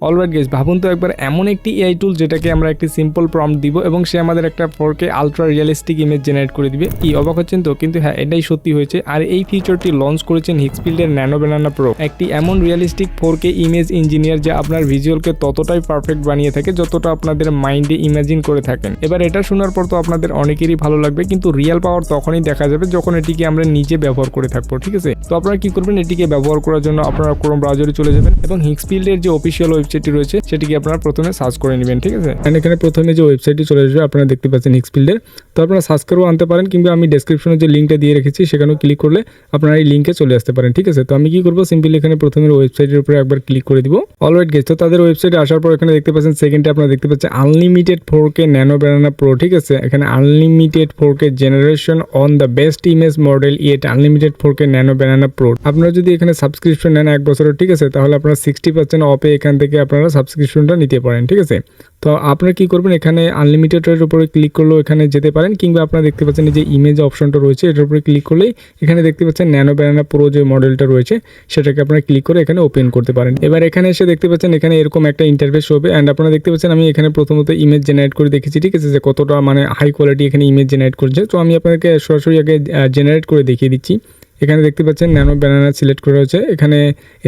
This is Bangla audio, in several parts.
অলরাইট গেস ভাবুন তো একবার এমন একটি এআই টুল যেটাকে আমরা একটি সিম্পল প্রম্পট দিব এবং সে আমাদের একটা ফোরকে আলট্রা রিয়েলিস্টিক ইমেজ জেনারেট করে দিবে। কি, অবাক হচ্ছেন তো? কিন্তু হ্যাঁ এটাই সত্যি হয়েছে। আর এই ফিচারটি লঞ্চ করেছেন হিক্সফিল্ডের ন্যানো ব্যানানা প্রো একটি এমন রিয়েলিস্টিক ফোরকে ইমেজ ইঞ্জিনিয়ার যা আপনার ভিজুয়ালকে ততটাই পারফেক্ট বানিয়ে থাকে যতটা আপনাদের মাইন্ডে ইমাজিন করে থাকেন। এবার এটা শোনার পর তো আপনাদের অনেকেরই ভালো লাগবে, কিন্তু রিয়েল পাওয়ার তখনই দেখা যাবে যখন এটিকে আমরা নিজে ব্যবহার করে থাকব, ঠিক আছে? তো আপনারা কি করবেন? এটিকে ব্যবহার করার জন্য আপনারা ক্রোম ব্রাউজারে চলে যাবেন এবং হিক্সফিল্ডের যে অফিসিয়াল ওয়েবসাইটটি রয়েছে, সেটিকে আপনারা প্রথমে সার্চ করে নেবেন, ঠিক আছে? And এখানে প্রথমে যে ওয়েবসাইটটি চলে আসবে, আপনারা দেখতে পাচ্ছেন হিক্সফিল্ডের তো আপনারা সার্চ করেও আনতে পারেন, কিংবা আমি ডেসক্রিপশনে যে লিঙ্কটা দিয়ে রেখেছি, সেখানেও ক্লিক করলে আপনারা এই লিঙ্কে চলে আসতে পারেন, ঠিক আছে? তো আমি কি করব? সিম্পলি এখানে প্রথমে ওয়েবসাইটের উপরে একবার ক্লিক করে দিব। অলরেড গেছে তো তাদের ওয়েবসাইটে আসার পর এখানে দেখতে পাচ্ছেন সেকেন্ডে আপনারা দেখতে পাচ্ছেন unlimited four K nano banana pro ঠিক আছে? এখানে unlimited four K generation on the best image model yet unlimited four K nano banana pro আপনারা যদি এখানে সাবস্ক্রিপশন নেন এক বছরের, ঠিক আছে? তাহলে আপনারা সিক্সটি পার্সেন্ট অফে এখান থেকে আপনারা সাবস্ক্রিপশনটা নিতে পারেন, ঠিক আছে? তো আপনারা কি করবেন, এখানে আনলিমিটেডের উপরে ক্লিক করলেও এখানে যেতে পারেন, কিংবা আপনারা দেখতে পাচ্ছেন যে ইমেজ অপশনটা রয়েছে, এটার উপরে ক্লিক করলেই এখানে দেখতে পাচ্ছেন ন্যানো ব্যানানা প্রো যে মডেলটা রয়েছে, সেটাকে আপনারা ক্লিক করে এখানে ওপেন করতে পারেন। এবার এখানে এসে দেখতে পাচ্ছেন এখানে এরকম একটা ইন্টারফেস হবে অ্যান্ড আপনারা দেখতে পাচ্ছেন আমি এখানে প্রথমত ইমেজ জেনারেট করে দেখেছি, ঠিক আছে? যে কতটা মানে হাই কোয়ালিটি এখানে ইমেজ জেনারেট করছে। তো আমি আপনাকে সরাসরি আগে জেনারেট করে দেখিয়ে দিচ্ছি। এখানে দেখতে পাচ্ছেন ন্যানো ব্যানানা সিলেক্ট করা হয়েছে। এখানে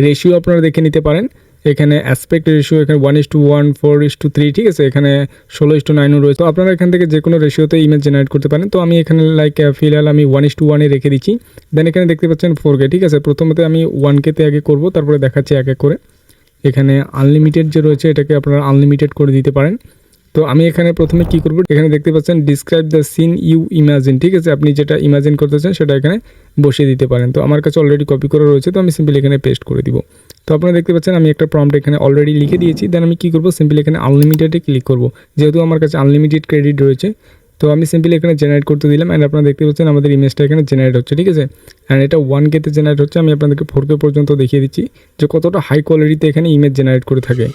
রেশিও আপনারা দেখে নিতে পারেন। এখানে অ্যাসপেক্ট রেশিও এখানে one is two one four is two three ঠিক আছে? এখানে ষোলো ইস টু নাইনও রয়েছে। তো আপনারা এখান থেকে যে কোনো রেশিওতে ইমেজ জেনারেট করতে পারেন। তো আমি এখানে লাইক ফিলহাল আমি ওয়ান ইস টু ওয়ানে রেখে দিচ্ছি। দেন এখানে দেখতে পাচ্ছেন ফোর কে, ঠিক আছে? প্রথমতে আমি ওয়ান কেতে আগে করব, তারপরে দেখাচ্ছি এক এক করে। এখানে আনলিমিটেড যে রয়েছে, এটাকে আপনারা আনলিমিটেড করে দিতে পারেন। তো আমি এখানে প্রথমে কি করব? এখানে দেখতে পাচ্ছেন describe the scene you imagine ঠিক আছে? আপনি যেটা ইমাজিন করতেছেন সেটা এখানে বসিয়ে দিতে পারেন। তো আমার কাছে অলরেডি কপি করা রয়েছে, তো আমি সিম্পলি এখানে পেস্ট করে দিব। তো আপনারা দেখতে পাচ্ছেন, আমি একটা প্রম্পট এখানে অলরেডি লিখে দিয়েছি। দেন আমি কী করব? সিম্পলি এখানে আনলিমিটেডে ক্লিক করব। যেহেতু আমার কাছে আনলিমিটেড ক্রেডিট রয়েছে, তো আমি সিম্পলি এখানে জেনারেট করতে দিলাম। অ্যান্ড আপনারা দেখতে পাচ্ছেন, আমাদের ইমেজটা এখানে জেনারেট হচ্ছে, ঠিক আছে? অ্যান্ড এটা ওয়ান কেতে জেনারেট হচ্ছে। আমি আপনাদেরকে ফোর পর্যন্ত দেখিয়ে দিচ্ছি যে কতটা হাই কোয়ালিটিতে এখানে ইমেজ জেনারেট করে থাকে।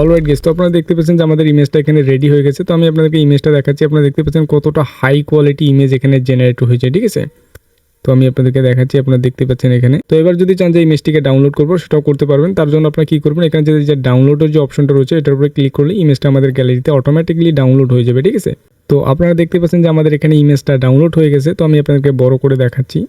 অলরাইট গেস তো আপনারা দেখতে পাচ্ছেন যে আমাদের ইমেজটা এখানে রেডি হয়ে গেছে। তো আমি আপনাদেরকে ইমেজটা দেখাচ্ছি। আপনারা দেখতে পাচ্ছেন কতটা হাই কোয়ালিটি ইমেজ এখানে জেনারেট হয়েছে, ঠিক আছে? তো আমি আপনাদেরকে দেখাচ্ছি, আপনারা দেখতে পাচ্ছেন এখানে। তো এবার যদি চান যে ইমেজটিকে ডাউনলোড করব, সেটাও করতে পারবেন। তার জন্য আপনারা কী করবেন, এখানে যে যে ডাউনলোডের যে অপশনটা রয়েছে, এটার উপরে ক্লিক করলে ইমেজটা আমাদের গ্যালারিতে অটোমেটিকলি ডাউনলোড হয়ে যাবে, ঠিক আছে? তো আপনারা দেখতে পাচ্ছেন যে আমাদের এখানে ইমেজটা ডাউনলোড হয়ে গেছে। তো আমি আপনাদেরকে বড় করে দেখাচ্ছি।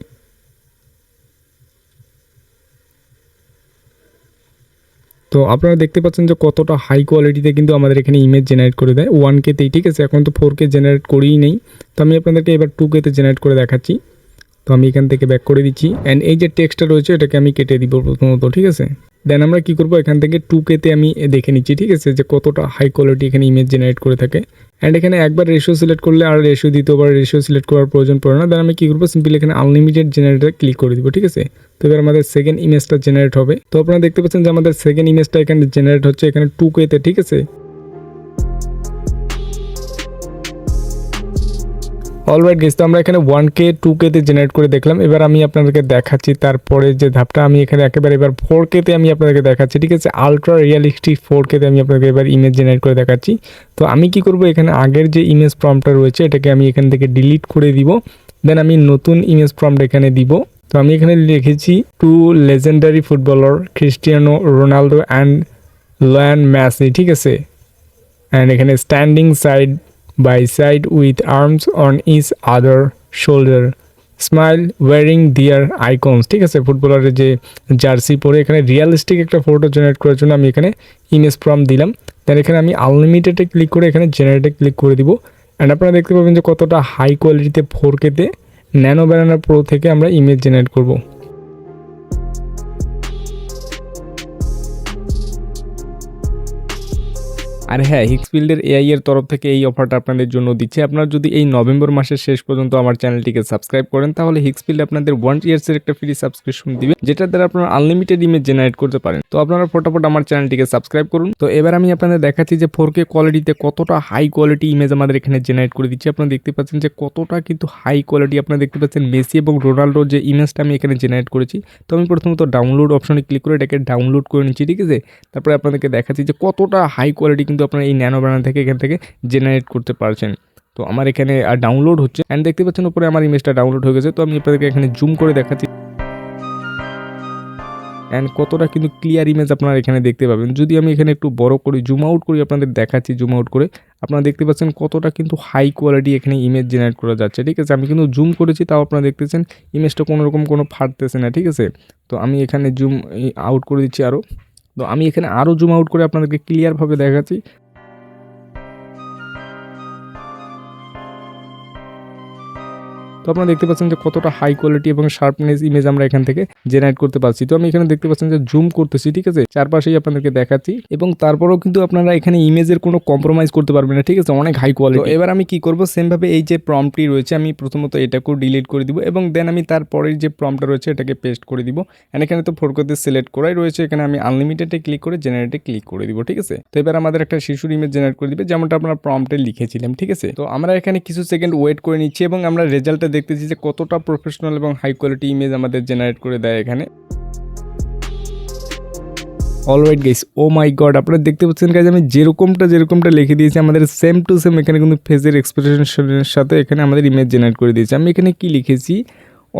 তো আপনারা দেখতে পাচ্ছেন যে কতটা হাই কোয়ালিটিতে কিন্তু আমাদের এখানে ইমেজ জেনারেট করে দেয়। ওয়ান কেতেই ঠিক আছে? এখন তো ফোর কে জেনারেট করেই নেই। তো আমি আপনাদেরকে এবার টু কেতে জেনারেট করে দেখাচ্ছি। তো আমি এখান থেকে ব্যাক করে দিচ্ছি। অ্যান্ড এই যে টেক্সটটা রয়েছে, এটাকে আমি কেটে দিব প্রথমত, ঠিক আছে? দেন আমরা কি করব? এখান থেকে টু কেতে আমি দেখে নিচ্ছি, ঠিক আছে? যে কতটা হাই কোয়ালিটি এখানে ইমেজ জেনারেট করে থাকে। অ্যান্ড এখানে একবার রেশিও সিলেক্ট করলে আর রেশিও দ্বিতীয়বার রেশিও সিলেক্ট করার প্রয়োজন পড়ে না। দেন আমি কী করব? সিম্পলি এখানে আনলিমিটেড জেনারেটর ক্লিক করে দিব, ঠিক আছে? তো এবার আমাদের সেকেন্ড ইমেজটা জেনারেট হবে। তো আপনারা দেখতে পাচ্ছেন যে আমাদের সেকেন্ড ইমেজটা এখানে জেনারেট হচ্ছে এখানে টু কেতে ঠিক আছে? অলরাইট গেস তো আমরা এখানে ওয়ান কে টু কেতে জেনারেট করে দেখলাম। এবার আমি আপনাদেরকে দেখাচ্ছি, তারপরে যে ধাপটা আমি এখানে একেবারে, এবার ফোর কেতে আমি আপনাদেরকে দেখাচ্ছি, ঠিক আছে? আলট্রা রিয়ালিস্টিক ফোর কেতে আমি আপনাদেরকে এবার ইমেজ জেনারেট করে দেখাচ্ছি। তো আমি কি করব? এখানে আগের যে ইমেজ প্রম্পটটা রয়েছে, এটাকে আমি এখান থেকে ডিলিট করে দিব। দেন আমি নতুন ইমেজ প্রম্পট এখানে দিব। তো আমি এখানে লিখেছি two legendary footballer Cristiano Ronaldo and Lionel Messi ঠিক আছে? অ্যান্ড এখানে standing side by side with arms on each other shoulder smile wearing their icons ঠিক আছে? ফুটবলারের যে জার্সি পরে এখানে রিয়ালিস্টিক একটা ফটো জেনারেট করার জন্য আমি এখানে ইমেজ প্রম দিলাম। দেন এখানে আমি আনলিমিটেডে ক্লিক করে এখানে জেনারেটে ক্লিক করে দিব। অ্যান্ড আপনারা দেখতে পাবেন যে কতটা হাই কোয়ালিটিতে ফোর কেতে ন্যানো ব্যানানা প্রো থেকে আমরা ইমেজ জেনারেট করব। আর হ্যাঁ হিক্সফিল্ডের এআই এর তরফ থেকে এই অফারটা আপনাদের জন্য দিচ্ছে। আপনারা যদি এই নভেম্বর মাসের শেষ পর্যন্ত আমার চ্যানেলটিকে সাবস্ক্রাইব করেন, তাহলে হিক্সফিল্ড আপনাদের ওয়ান ইয়ার্সের একটা ফ্রি সাবস্ক্রিপশন দিবে, যেটার দ্বারা আপনারা আনলিমিটেড ইমেজ জেনারেট করতে পারেন। তো আপনারা ফটাফট আমার চ্যানেলটিকে সাবস্ক্রাইব করুন। তো এবার আমি আপনাদের দেখাচ্ছি যে ফোর কে কোয়ালিটিতে কতটা হাই কোয়ালিটি ইমেজ আমাদের এখানে জেনারেট করে দিচ্ছে। আপনারা দেখতে পাচ্ছেন যে কতটা কিন্তু হাই কোয়ালিটি আপনারা দেখতে পাচ্ছেন। মেসি এবং রোনাল্ডোর যে ইমেজটা আমি এখানে জেনারেট করেছি। তো আমি প্রথমত ডাউনলোড অপশনে ক্লিক করে এটাকে ডাউনলোড করে নিচ্ছি, ঠিক আছে? তারপরে আপনাদেরকে দেখাচ্ছি যে কতটা হাই কোয়ালিটি কিন্তু আপনারা এই ন্যানো ব্যানার থেকে এখান থেকে জেনারেট করতে পারছেন। তো আমার এখানে আর ডাউনলোড হচ্ছে। অ্যান্ড দেখতে পাচ্ছেন উপরে আমার ইমেজটা ডাউনলোড হয়ে গেছে। তো আমি আপনাদেরকে এখানে জুম করে দেখাচ্ছি। অ্যান্ড কতটা কিন্তু ক্লিয়ার ইমেজ আপনারা এখানে দেখতে পাবেন। যদি আমি এখানে একটু বড় করি জুম আউট করি, আপনাদের দেখাচ্ছি জুম আউট করে। আপনারা দেখতে পাচ্ছেন কতটা কিন্তু হাই কোয়ালিটি এখানে ইমেজ জেনারেট করা যাচ্ছে। ঠিক আছে, আমি কিন্তু জুম করেছি, তাও আপনারা দেখতেছেন ইমেজটা কোনো রকম কোনো ফাটতেছে না। ঠিক আছে, তো আমি এখানে জুম আউট করে দিচ্ছি আরও তো আমি এখানে আরও জুম আউট করে আপনাদেরকে ক্লিয়ারভাবে দেখাচ্ছি। তো আপনারা দেখতে পাচ্ছেন যে কতটা হাই কোয়ালিটি এবং শার্পনেস ইমেজ আমরা এখান থেকে জেনারেট করতে পারছি। তো আমি এখানে দেখতে পাচ্ছেন যে জুম করতেছি, ঠিক আছে? চারপাশেই আপনাদেরকে দেখাচ্ছি এবং তারপরেও কিন্তু আপনারা এখানে ইমেজের কোনো কম্প্রোমাইজ করতে পারবেন না, ঠিক আছে? অনেক হাই কোয়ালিটি এবার আমি কি করব? সেমভাবে এই যে প্রম্পটি রয়েছে, আমি প্রথমত এটাকেও ডিলিট করে দিব এবং দেন আমি তারপরের যে প্রম্পটা রয়েছে, এটাকে পেস্ট করে দিব। এন্ড এখানে তো ফোরকোতে সিলেক্ট করাই রয়েছে, এখানে আমি আনলিমিটেডে ক্লিক করে জেনারেটে ক্লিক করে দিব, ঠিক আছে? তো এবার আমাদের একটা শিশুর ইমেজ জেনারেট করে দিবে, যেমনটা আমরা প্রম্পটে লিখেছিলাম, ঠিক আছে? তো আমরা এখানে কিছু সেকেন্ড ওয়েট করে নিচ্ছি এবং আমরা রেজাল্টটা দেখতেছি যে কতটা প্রফেশনাল এবং হাই কোয়ালিটি ইমেজ আমাদের জেনারেট করে দেয় এখানে। Alright guys oh my god আপনারা দেখতে পাচ্ছেন গাইজ আমি যেরকমটা যেরকমটা লিখে দিয়েছি, আমাদের সেম টু সেম এখানে কিন্তু ফেসের এক্সপ্রেশনের সাথে এখানে আমাদের ইমেজ জেনারেট করে দিয়েছি। আমি এখানে কি লিখেছি?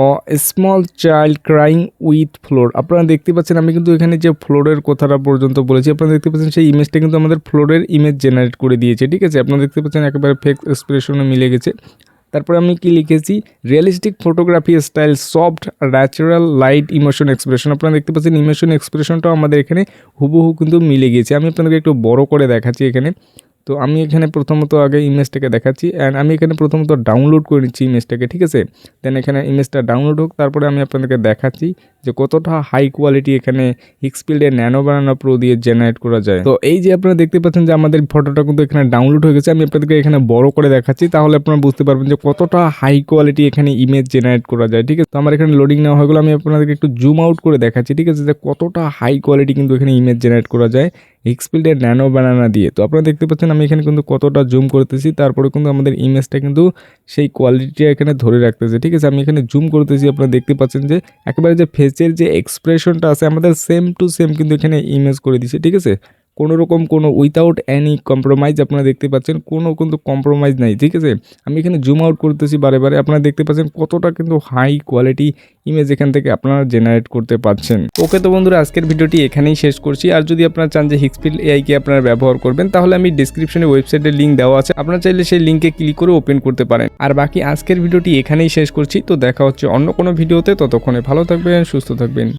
A small child crying with floor আপনারা দেখতে পাচ্ছেন, আমি কিন্তু এখানে যে ফ্লোরের কথাটা পর্যন্ত বলেছি, আপনারা দেখতে পাচ্ছেন সেই ইমেজটা কিন্তু আমাদের ফ্লোরের ইমেজ জেনারেট করে দিয়েছে, ঠিক আছে? আপনারা দেখতে পাচ্ছেন একেবারে ফেক এক্সপ্রেশনে মিলে গেছে। তারপরে আমি কি লিখেছি? Realistic photography style soft natural light emotion expression আপনারা দেখতে পাচ্ছেন ইমোশন এক্সপ্রেশনটাও আমাদের এখানে হুবহু কিন্তু মিলে গিয়েছে। আমি আপনাদেরকে একটু বড় করে দেখাচ্ছি এখানে। তো আমি এখানে প্রথমত আগে ইমেজটাকে দেখাচ্ছি অ্যান্ড আমি এখানে প্রথমত ডাউনলোড করে নিচ্ছি ইমেজটাকে ঠিক আছে? দেন এখানে ইমেজটা ডাউনলোড হোক, তারপরে আমি আপনাদেরকে দেখাচ্ছি যে কতটা হাই কোয়ালিটি এখানে হিক্সপিল্ডে ন্যানো বানানো প্রো দিয়ে জেনারেট করা যায়। তো এই যে আপনারা দেখতে পাচ্ছেন যে আমাদের ফটোটা কিন্তু এখানে ডাউনলোড হয়ে গেছে, আমি আপনাদেরকে এখানে বড় করে দেখাচ্ছি, তাহলে আপনারা বুঝতে পারবেন যে কতটা হাই কোয়ালিটি এখানে ইমেজ জেনারেট করা যায়, ঠিক আছে? তো আমার এখানে লোডিং নেওয়া হয়ে গেলো, আমি আপনাদেরকে একটু জুম আউট করে দেখাচ্ছি, ঠিক আছে? যে কতটা হাই কোয়ালিটি কিন্তু এখানে ইমেজ জেনারেট করা যায় এক্সপিল্ডের ন্যানো বানানা দিয়ে। তো আপনারা দেখতে পাচ্ছেন আমি এখানে কিন্তু কতটা জুম করতেছি, তারপরে কিন্তু আমাদের ইমেজটা কিন্তু সেই কোয়ালিটিটা এখানে ধরে রাখতেছে। ঠিক আছে, আমি এখানে জুম করতেছি, আপনারা দেখতে পাচ্ছেন যে একেবারে যে ফেসের যে এক্সপ্রেশনটা আছে, আমাদের সেম টু সেম কিন্তু এখানে ইমেজ করে দিছে। ঠিক আছে? কোনো রকম কোনো উইথাউট অ্যানি কম্প্রোমাইজ আপনারা দেখতে পাচ্ছেন, কোনো কিন্তু কম্প্রোমাইজ নাই, ঠিক আছে? আমি এখানে জুম আউট করতেছি বারে বারে, আপনারা দেখতে পাচ্ছেন কতটা কিন্তু হাই কোয়ালিটি ইমেজ এখান থেকে আপনারা জেনারেট করতে পারছেন ওকে তো বন্ধুরা, আজকের ভিডিওটি এখানেই শেষ করছি। আর যদি আপনারা চান যে হিক্সপিল এআইকে আপনারা ব্যবহার করবেন, তাহলে আমি ডিসক্রিপশনে ওয়েবসাইটের লিঙ্ক দেওয়া আছে। আপনারা চাইলে সেই লিঙ্কে ক্লিক করে ওপেন করতে পারেন। আর বাকি আজকের ভিডিওটি এখানেই শেষ করছি। তো দেখা হচ্ছে অন্য কোনো ভিডিওতে, ততক্ষণে ভালো থাকবেন, সুস্থ থাকবেন।